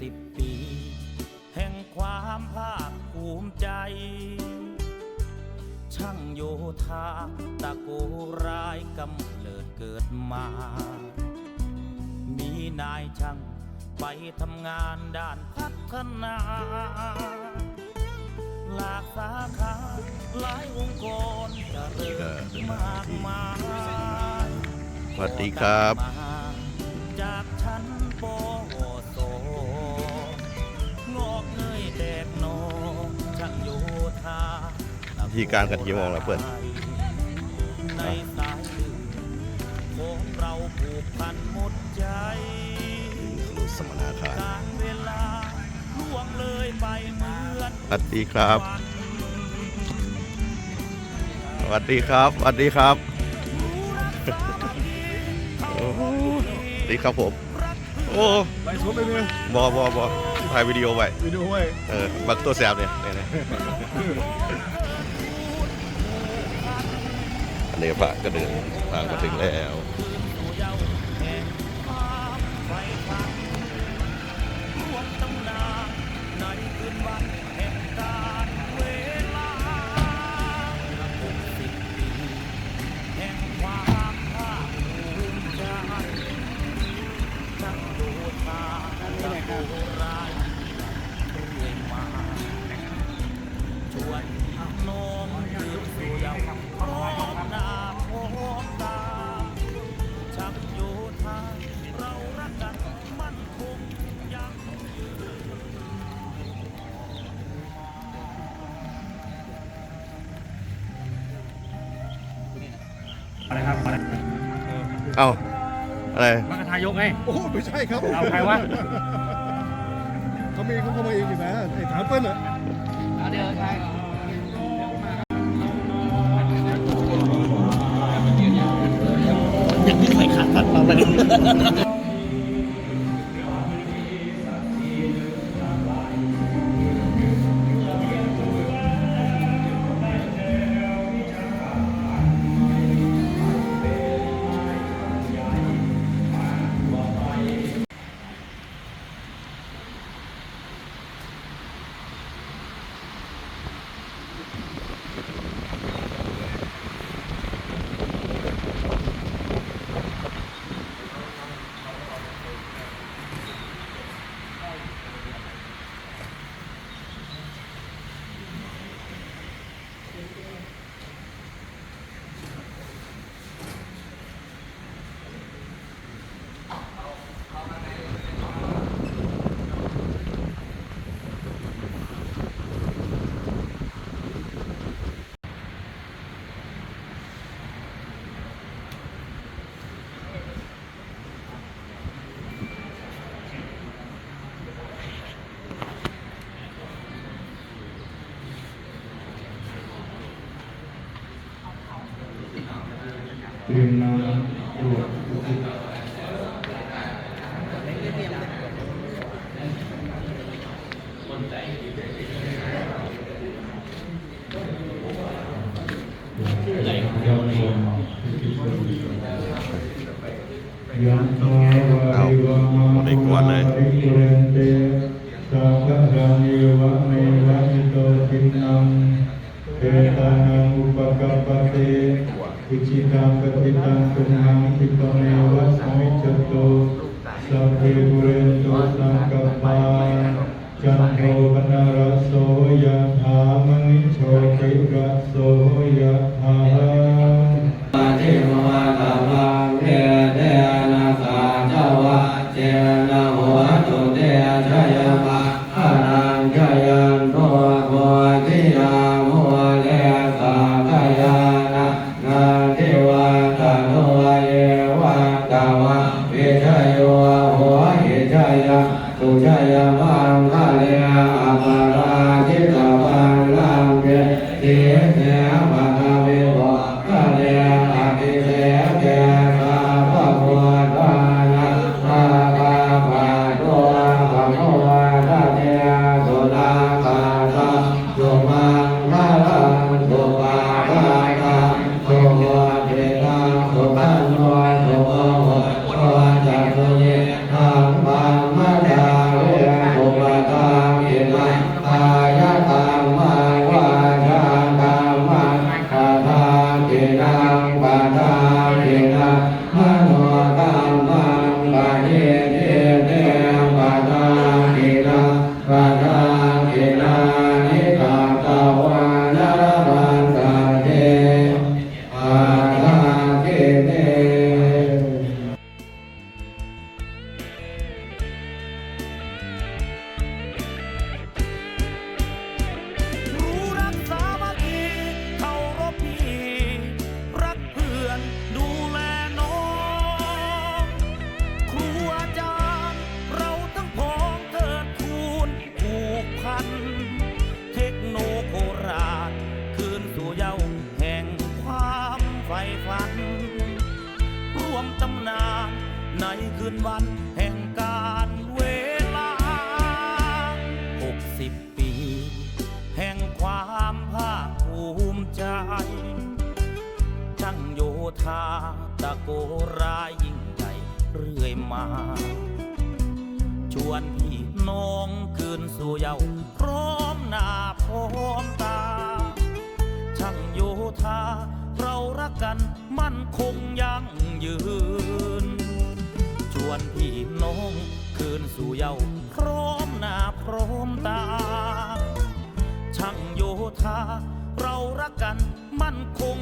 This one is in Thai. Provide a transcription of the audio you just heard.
สิบปี แห่งความภาคภูมิใจ ช่างโยธาตะโกรายกำเนิดเกิดมา มีนายช่างไปทำงานด้านพัฒนา หลากสาขาหลายองค์กรเจะเริ่มมากมายสวัสดีครับ จาก ธีการกันกี่โมงแล้วเพื่อนในสายเลือดของเราผูกพันหมดใจรูสมนาคารการเวลาล่วงเลยไปเหมือนสวัสดีครับวันสวัสดีครับสวัสดีครับโอ้สวัสดีครับผม โอ้ไปชมไปเลยบอบอบอถ่ายวิดีโอไว้วิดีโอไว้เออบักตัวแสบเนี่ยเนี่ย เนี่ยพระก็เดินทางมาถึงแล้วสู่เยาว์แห่งความไฟฝันรวมตำนานในคืนวับ เอ้าอะไรมรรคทายกไง โอ้ไม่ใช่ครับเอาใครวะ เขามีเขาเข้ามาเองอยู่นะไอ้ถามเปิ้ลอะเอาหมดได้กวนเลยสัพพะรังเยวะเมวะอิโตทินังเอตานังอุปกัปปะเต อุจิตังปฏิตังตุมหังคิปเมวะสมิจจตุสัพเพบุเรนตุสังกปปาจันโทปนารโสยะถามณิโชติระโส คืนวันแห่งการเวลาหกสิบปี แห่งความภาคภูมิใจช่างโยธาตะโกรายยิ่งใจเรื่อยมา ชวนพี่น้องคืนสู่เยาว์พร้อมหน้าพร้อมตา ช่างโยธาเรารักกันมั่นคงยั่งยืน วนพี่น้อง คืนสู่เยาว์พร้อมหน้าพร้อมตา ช่างโยธา เรารักกันมั่นคง